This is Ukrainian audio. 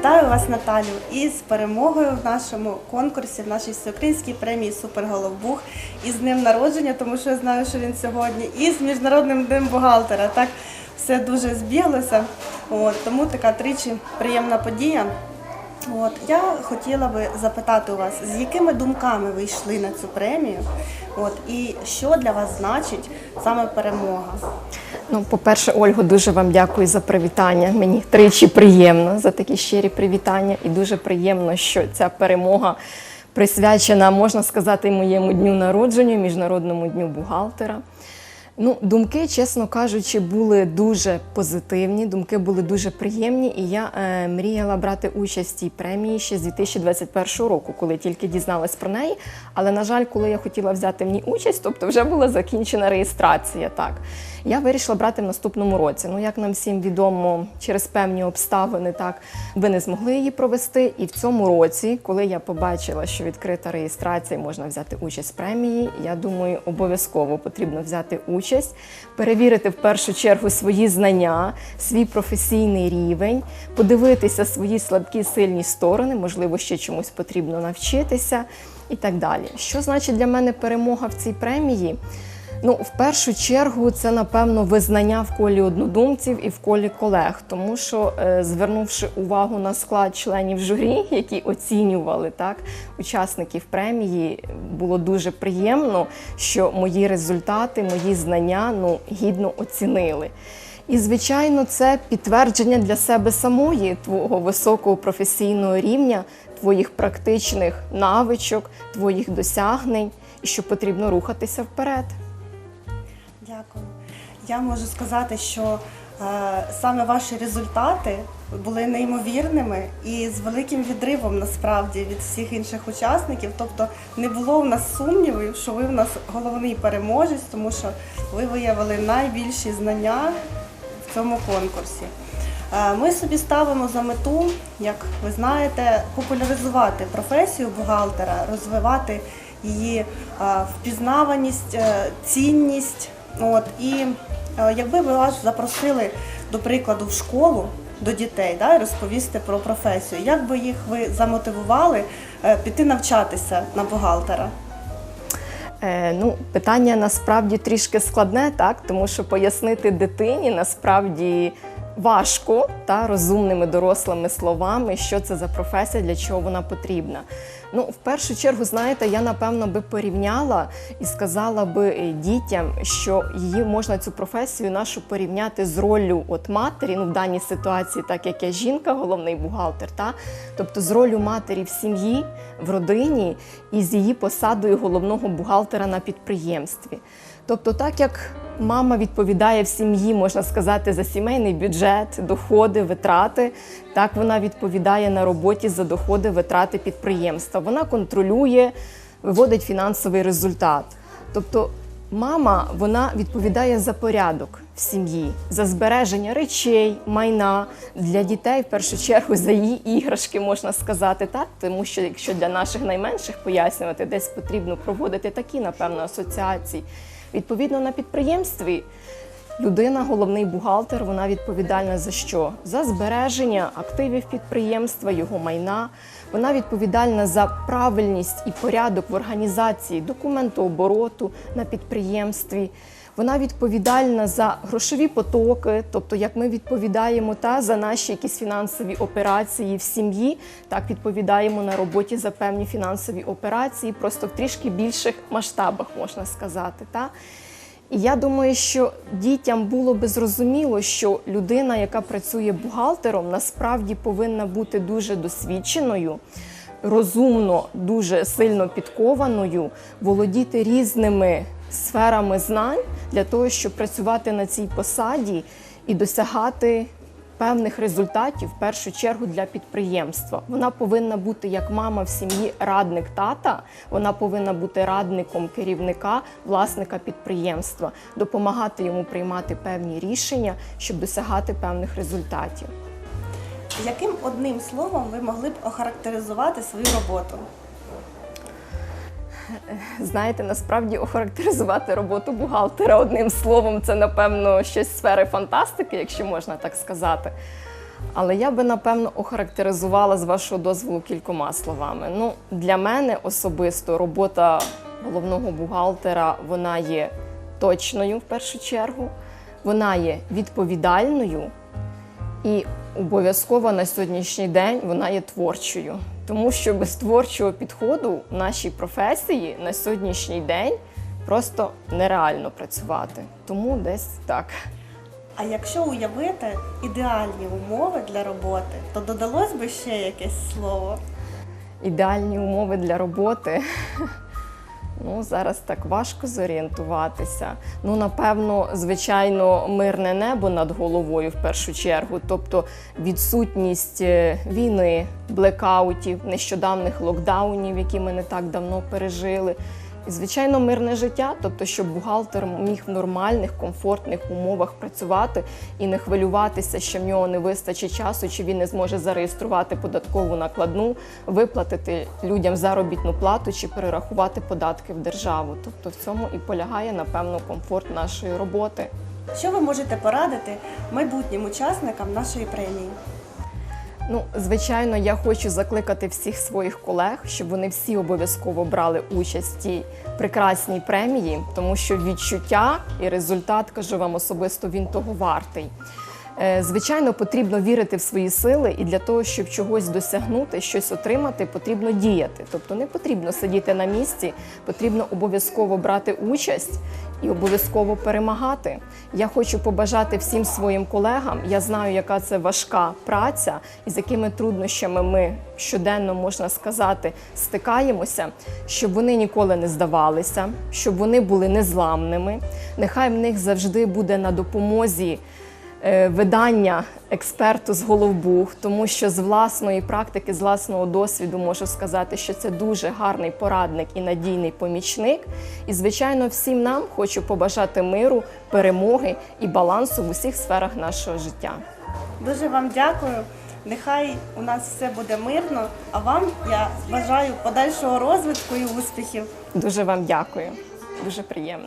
Вітаю вас, Наталю, із перемогою в нашому конкурсі, в нашій всеукраїнській премії Суперголовбух, і з днем народження, тому що я знаю, що він сьогодні, і з міжнародним днем бухгалтера. Так все дуже збіглося. От, тому така тричі приємна подія. От я хотіла би запитати у вас, з якими думками ви йшли на цю премію? От і що для вас значить саме перемога? Ну, по-перше, Ольго, дуже вам дякую за привітання. Мені тричі приємно за такі щирі привітання, і дуже приємно, що ця перемога присвячена, можна сказати, моєму дню народження, міжнародному дню бухгалтера. Ну, думки, чесно кажучи, були дуже позитивні, думки були дуже приємні, і я е, мріяла брати участь в цій премії ще з 2021 року, коли тільки дізналась про неї. Але, на жаль, коли я хотіла взяти в ній участь, тобто вже була закінчена реєстрація. Так я вирішила брати в наступному році. Ну, як нам всім відомо, через певні обставини, так ви не змогли її провести. І в цьому році, коли я побачила, що відкрита реєстрація, можна взяти участь в премії, я думаю, обов'язково потрібно взяти участь, перевірити в першу чергу свої знання, свій професійний рівень, подивитися свої слабкі сильні сторони, можливо, ще чомусь потрібно навчитися і так далі. Що значить для мене перемога в цій премії? Ну, в першу чергу, це напевно визнання в колі однодумців і в колі колег, тому що е, звернувши увагу на склад членів журі, які оцінювали так учасників премії, було дуже приємно, що мої результати, мої знання ну гідно оцінили. І, звичайно, це підтвердження для себе самої твого високого професійного рівня, твоїх практичних навичок, твоїх досягнень, і що потрібно рухатися вперед. Я можу сказати, що е, саме ваші результати були неймовірними і з великим відривом насправді від всіх інших учасників. Тобто не було у нас сумнівів, що ви в нас головний переможець, тому що ви виявили найбільші знання в цьому конкурсі. Е, Ми собі ставимо за мету, як ви знаєте, популяризувати професію бухгалтера, розвивати її е, впізнаваність, цінність. От і е, якби ви вас запросили до прикладу в школу до дітей, да, розповісти про професію, як би їх ви замотивували е, піти навчатися на бухгалтера? Е, ну, питання насправді трішки складне, так тому що пояснити дитині насправді важко та розумними дорослими словами, що це за професія, для чого вона потрібна. Ну, в першу чергу, знаєте, я напевно би порівняла і сказала би е, дітям, що її можна цю професію нашу порівняти з роллю от матері, ну в даній ситуації, так як я жінка, головний бухгалтер, та тобто з ролью матері в сім'ї, в родині і з її посадою головного бухгалтера на підприємстві. Тобто, так як мама відповідає в сім'ї, можна сказати, за сімейний бюджет, доходи, витрати, так вона відповідає на роботі за доходи, витрати підприємства. Вона контролює, виводить фінансовий результат. Тобто, мама вона відповідає за порядок в сім'ї, за збереження речей, майна для дітей, в першу чергу, за її іграшки, можна сказати, так тому що якщо для наших найменших пояснювати, десь потрібно проводити такі, напевно, асоціації. Відповідно, на підприємстві людина, головний бухгалтер, вона відповідальна за що? За збереження активів підприємства, його майна. Вона відповідальна за правильність і порядок в організації документообороту на підприємстві. Вона відповідальна за грошові потоки, тобто як ми відповідаємо та за наші якісь фінансові операції в сім'ї, так відповідаємо на роботі за певні фінансові операції, просто в трішки більших масштабах можна сказати. Та? І я думаю, що дітям було би зрозуміло, що людина, яка працює бухгалтером, насправді повинна бути дуже досвідченою, розумно, дуже сильно підкованою, володіти різними сферами знань для того, щоб працювати на цій посаді і досягати певних результатів в першу чергу для підприємства. Вона повинна бути як мама в сім'ї, радник тата. Вона повинна бути радником керівника, власника підприємства, допомагати йому приймати певні рішення, щоб досягати певних результатів. Яким одним словом ви могли б охарактеризувати свою роботу? Знаєте, насправді охарактеризувати роботу бухгалтера одним словом це, напевно, щось сфери фантастики, якщо можна так сказати. Але я би напевно охарактеризувала з вашого дозволу кількома словами. Ну, для мене особисто робота головного бухгалтера вона є точною в першу чергу, вона є відповідальною і обов'язково на сьогоднішній день вона є творчою. Тому що без творчого підходу в нашій професії на сьогоднішній день просто нереально працювати. Тому десь так. А якщо уявити ідеальні умови для роботи, то додалось би ще якесь слово. ідеальні умови для роботи. Ну, зараз так важко зорієнтуватися. Ну, напевно, звичайно, мирне небо над головою в першу чергу, тобто відсутність е, війни, блекаутів, нещодавних локдаунів, які ми не так давно пережили. І, звичайно, мирне життя, тобто, щоб бухгалтер міг в нормальних, комфортних умовах працювати і не хвилюватися, що в нього не вистачить часу, чи він не зможе зареєструвати податкову накладну, виплатити людям заробітну плату чи перерахувати податки в державу. Тобто в цьому і полягає, напевно, комфорт нашої роботи. Що ви можете порадити майбутнім учасникам нашої премії? Ну, звичайно, я хочу закликати всіх своїх колег, щоб вони всі обов'язково брали участь в цій прекрасній премії, тому що відчуття і результат, кажу вам особисто, він того вартий. Е, Звичайно, потрібно вірити в свої сили, і для того, щоб чогось досягнути, щось отримати, потрібно діяти. Тобто не потрібно сидіти на місці, потрібно обов'язково брати участь і обов'язково перемагати. Я хочу побажати всім своїм колегам. Я знаю, яка це важка праця, і з якими труднощами ми щоденно можна сказати стикаємося, щоб вони ніколи не здавалися, щоб вони були незламними. Нехай в них завжди буде на допомозі видання експерту з Головбух, тому що з власної практики, з власного досвіду можу сказати, що це дуже гарний порадник і надійний помічник. І, звичайно, всім нам хочу побажати миру, перемоги і балансу в усіх сферах нашого життя. Дуже вам дякую. Нехай у нас все буде мирно, а вам я бажаю подальшого розвитку і успіхів. Дуже вам дякую. Дуже приємно.